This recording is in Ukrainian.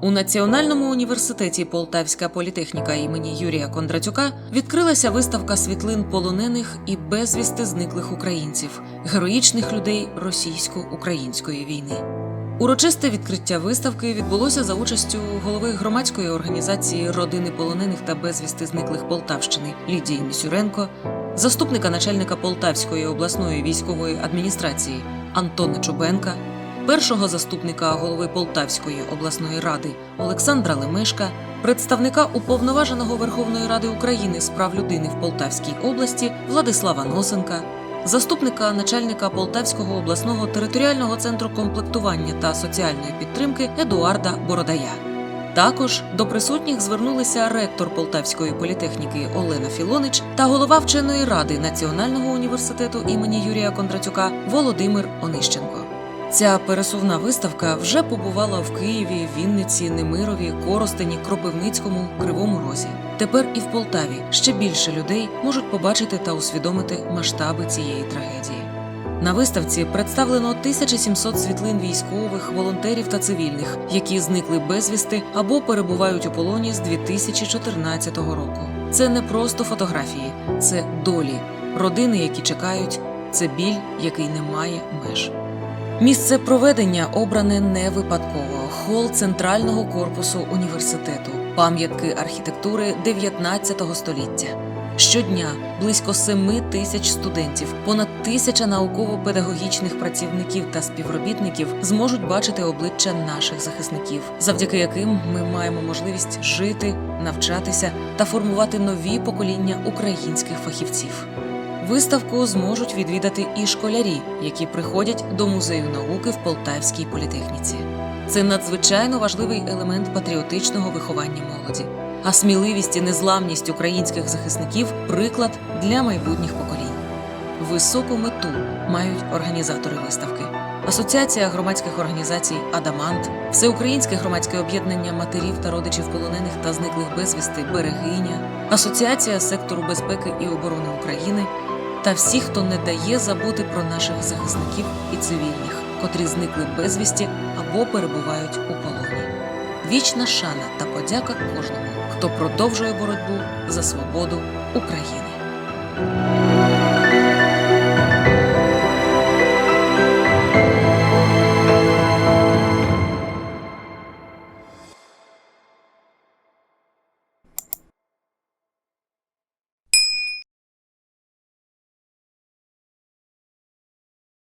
У Національному університеті Полтавська політехніка імені Юрія Кондратюка відкрилася виставка світлин полонених і безвісти зниклих українців, героїчних людей російсько-української війни. Урочисте відкриття виставки відбулося за участю голови громадської організації родини полонених та безвісти зниклих Полтавщини Лідії Місюренко, заступника начальника Полтавської обласної військової адміністрації Антона Чубенка, першого заступника голови Полтавської обласної ради Олександра Лемешка, представника уповноваженого Верховної Ради України з прав людини в Полтавській області Владислава Носенка, заступника начальника Полтавського обласного територіального центру комплектування та соціальної підтримки Едуарда Бородая. Також до присутніх звернулися ректор Полтавської політехніки Олена Філонич та голова вченої ради Національного університету імені Юрія Кондратюка Володимир Онищенко. Ця пересувна виставка вже побувала в Києві, Вінниці, Немирові, Коростені, Кропивницькому, Кривому Розі. Тепер і в Полтаві ще більше людей можуть побачити та усвідомити масштаби цієї трагедії. На виставці представлено 1700 світлин військових, волонтерів та цивільних, які зникли безвісти або перебувають у полоні з 2014 року. Це не просто фотографії, це долі, родини, які чекають, це біль, який не має меж. Місце проведення обране не випадково. Хол центрального корпусу університету, пам'ятки архітектури 19 століття. Щодня близько 7 тисяч студентів, понад тисяча науково-педагогічних працівників та співробітників зможуть бачити обличчя наших захисників, завдяки яким ми маємо можливість жити, навчатися та формувати нові покоління українських фахівців. Виставку зможуть відвідати і школярі, які приходять до музею науки в Полтавській політехніці. Це надзвичайно важливий елемент патріотичного виховання молоді. А сміливість і незламність українських захисників приклад для майбутніх поколінь. Високу мету мають організатори виставки. Асоціація громадських організацій Адамант, Всеукраїнське громадське об'єднання матерів та родичів полонених та зниклих безвісти Берегиня, Асоціація сектору безпеки і оборони України та всі, хто не дає забути про наших захисників і цивільних, котрі зникли безвісті або перебувають у полоні. Вічна шана та подяка кожному, хто продовжує боротьбу за свободу України.